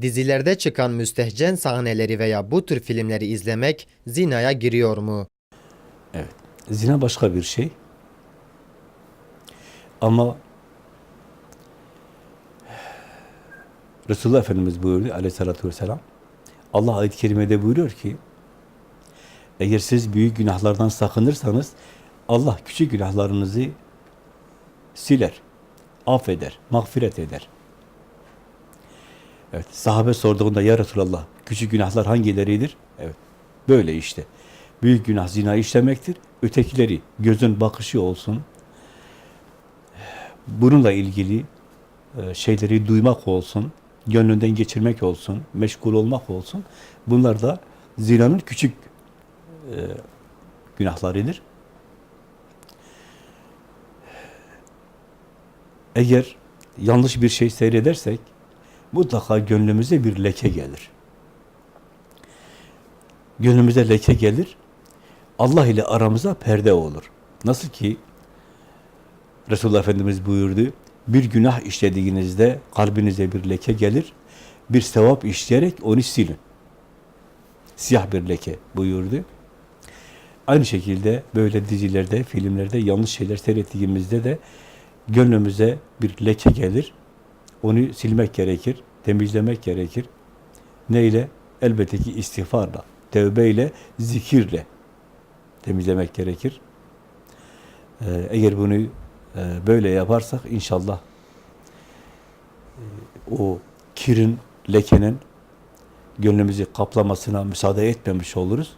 Dizilerde çıkan müstehcen sahneleri veya bu tür filmleri izlemek zinaya giriyor mu? Evet. Zina başka bir şey. Ama Resulullah Efendimiz buyurdu aleyhissalatü vesselam Allah ayet-i kerimede buyuruyor ki eğer siz büyük günahlardan sakınırsanız Allah küçük günahlarınızı siler, affeder, mağfiret eder. Evet, sahabe sorduğunda ya Resulallah küçük günahlar hangileridir? Evet, böyle işte. Büyük günah zina işlemektir. Ötekileri gözün bakışı olsun. Bununla ilgili e, şeyleri duymak olsun, gönlünden geçirmek olsun, meşgul olmak olsun. Bunlar da zinanın küçük e, günahlarıdır. Eğer yanlış bir şey seyredersek mutlaka gönlümüze bir leke gelir. Gönlümüze leke gelir. Allah ile aramıza perde olur. Nasıl ki Resulullah Efendimiz buyurdu, bir günah işlediğinizde kalbinize bir leke gelir, bir sevap işleyerek onu silin. Siyah bir leke buyurdu. Aynı şekilde böyle dizilerde, filmlerde yanlış şeyler seyrettiğimizde de gönlümüze bir leke gelir. Onu silmek gerekir, temizlemek gerekir. Neyle? Elbette ki istiğfarla, tevbeyle, zikirle temizlemek gerekir. Ee, eğer bunu e, böyle yaparsak inşallah e, o kirin, lekenin gönlümüzü kaplamasına müsaade etmemiş oluruz.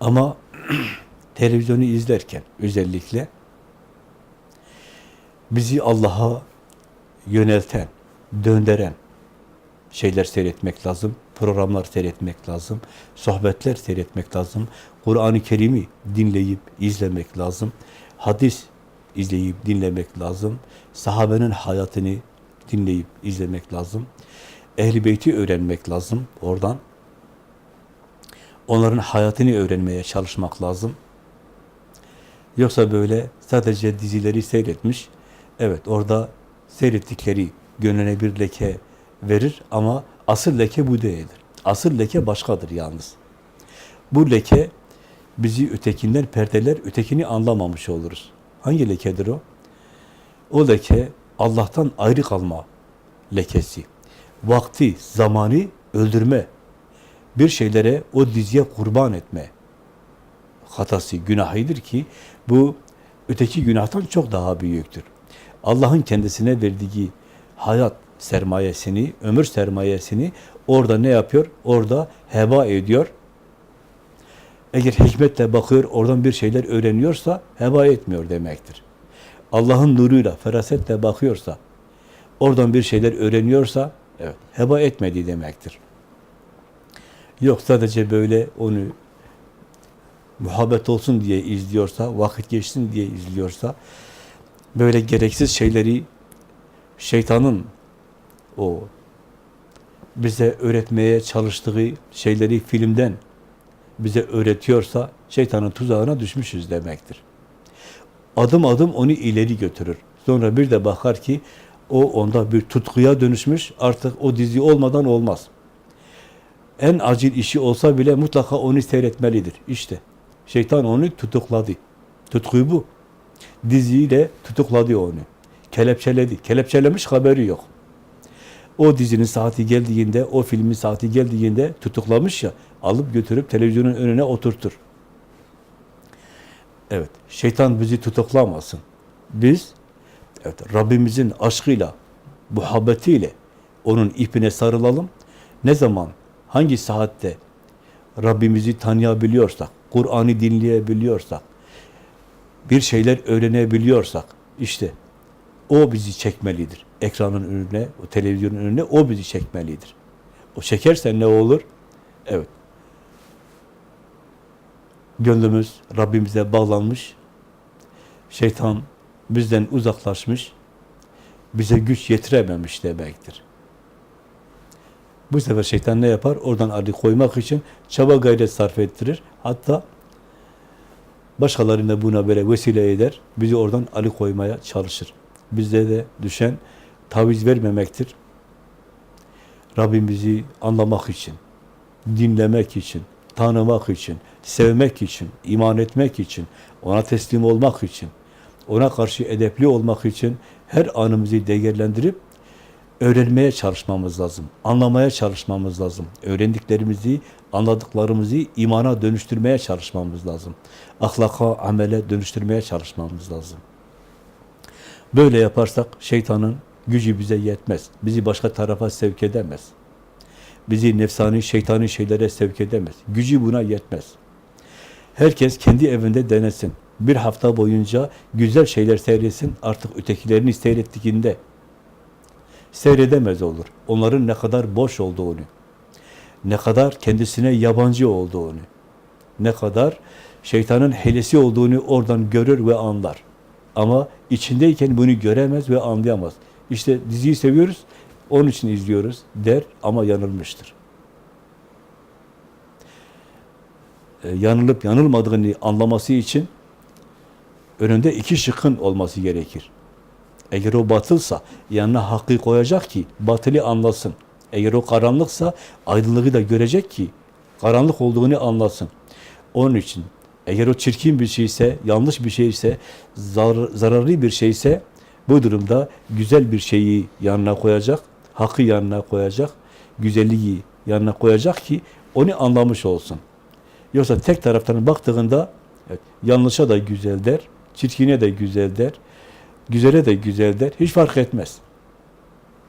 Ama televizyonu izlerken özellikle bizi Allah'a yönelten, döndüren şeyler seyretmek lazım, programlar seyretmek lazım, sohbetler seyretmek lazım, Kur'an-ı Kerim'i dinleyip izlemek lazım, hadis izleyip dinlemek lazım, sahabenin hayatını dinleyip izlemek lazım, Ehl-i Beyt'i öğrenmek lazım oradan, onların hayatını öğrenmeye çalışmak lazım. Yoksa böyle sadece dizileri seyretmiş, evet orada seyrettikleri gönlüne bir leke verir ama asıl leke bu değildir. Asıl leke başkadır yalnız. Bu leke bizi ötekinden perdeler, ötekini anlamamış oluruz. Hangi lekedir o? O leke Allah'tan ayrı kalma lekesi. Vakti, zamanı öldürme. Bir şeylere o diziye kurban etme hatası, günahıdır ki bu öteki günahtan çok daha büyüktür. Allah'ın kendisine verdiği hayat sermayesini, ömür sermayesini orada ne yapıyor? Orada heba ediyor. Eğer hikmetle bakıyor, oradan bir şeyler öğreniyorsa heba etmiyor demektir. Allah'ın nuruyla, ferasetle bakıyorsa, oradan bir şeyler öğreniyorsa, evet, heba etmedi demektir. Yok sadece böyle onu muhabbet olsun diye izliyorsa, vakit geçsin diye izliyorsa, böyle gereksiz şeyleri şeytanın o bize öğretmeye çalıştığı şeyleri filmden bize öğretiyorsa şeytanın tuzağına düşmüşüz demektir. Adım adım onu ileri götürür. Sonra bir de bakar ki o onda bir tutkuya dönüşmüş. Artık o dizi olmadan olmaz. En acil işi olsa bile mutlaka onu seyretmelidir. İşte şeytan onu tutukladı. Tutkuyu bu. Diziyle tutukladı onu. Kelepçeledi. Kelepçelemiş haberi yok. O dizinin saati geldiğinde, o filmin saati geldiğinde tutuklamış ya, alıp götürüp televizyonun önüne oturtur. Evet, şeytan bizi tutuklamasın. Biz, evet, Rabbimizin aşkıyla, muhabbetiyle onun ipine sarılalım. Ne zaman, hangi saatte Rabbimizi tanıyabiliyorsak, Kur'an'ı dinleyebiliyorsak, bir şeyler öğrenebiliyorsak, işte o bizi çekmelidir. Ekranın önüne, o televizyonun önüne o bizi çekmelidir. O çekerse ne olur? Evet. Gönlümüz Rabbimize bağlanmış. Şeytan bizden uzaklaşmış. Bize güç yetirememiş demektir. Bu sefer şeytan ne yapar? Oradan adı koymak için çaba gayret sarf ettirir. Hatta başkalarını buna böyle vesile eder. Bizi oradan alı koymaya çalışır. Bizde de düşen taviz vermemektir. Rabbimizi anlamak için, dinlemek için, tanımak için, sevmek için, iman etmek için, ona teslim olmak için, ona karşı edepli olmak için her anımızı değerlendirip öğrenmeye çalışmamız lazım. Anlamaya çalışmamız lazım. Öğrendiklerimizi, anladıklarımızı imana dönüştürmeye çalışmamız lazım. Ahlaka, amele dönüştürmeye çalışmamız lazım. Böyle yaparsak şeytanın gücü bize yetmez. Bizi başka tarafa sevk edemez. Bizi nefsani, şeytani şeylere sevk edemez. Gücü buna yetmez. Herkes kendi evinde denesin. Bir hafta boyunca güzel şeyler seyretsin. Artık ötekilerini seyrettiğinde seyredemez olur. Onların ne kadar boş olduğunu, ne kadar kendisine yabancı olduğunu, ne kadar şeytanın helesi olduğunu oradan görür ve anlar. Ama içindeyken bunu göremez ve anlayamaz. İşte diziyi seviyoruz, onun için izliyoruz der ama yanılmıştır. Ee, yanılıp yanılmadığını anlaması için önünde iki şıkkın olması gerekir. Eğer o batılsa yanına hakkı koyacak ki batılı anlasın. Eğer o karanlıksa aydınlığı da görecek ki karanlık olduğunu anlasın. Onun için eğer o çirkin bir şeyse, yanlış bir şeyse, zar- zararlı bir şeyse bu durumda güzel bir şeyi yanına koyacak, hakkı yanına koyacak, güzelliği yanına koyacak ki onu anlamış olsun. Yoksa tek taraftan baktığında evet, yanlışa da güzel der, çirkine de güzel der, güzele de güzel der, hiç fark etmez.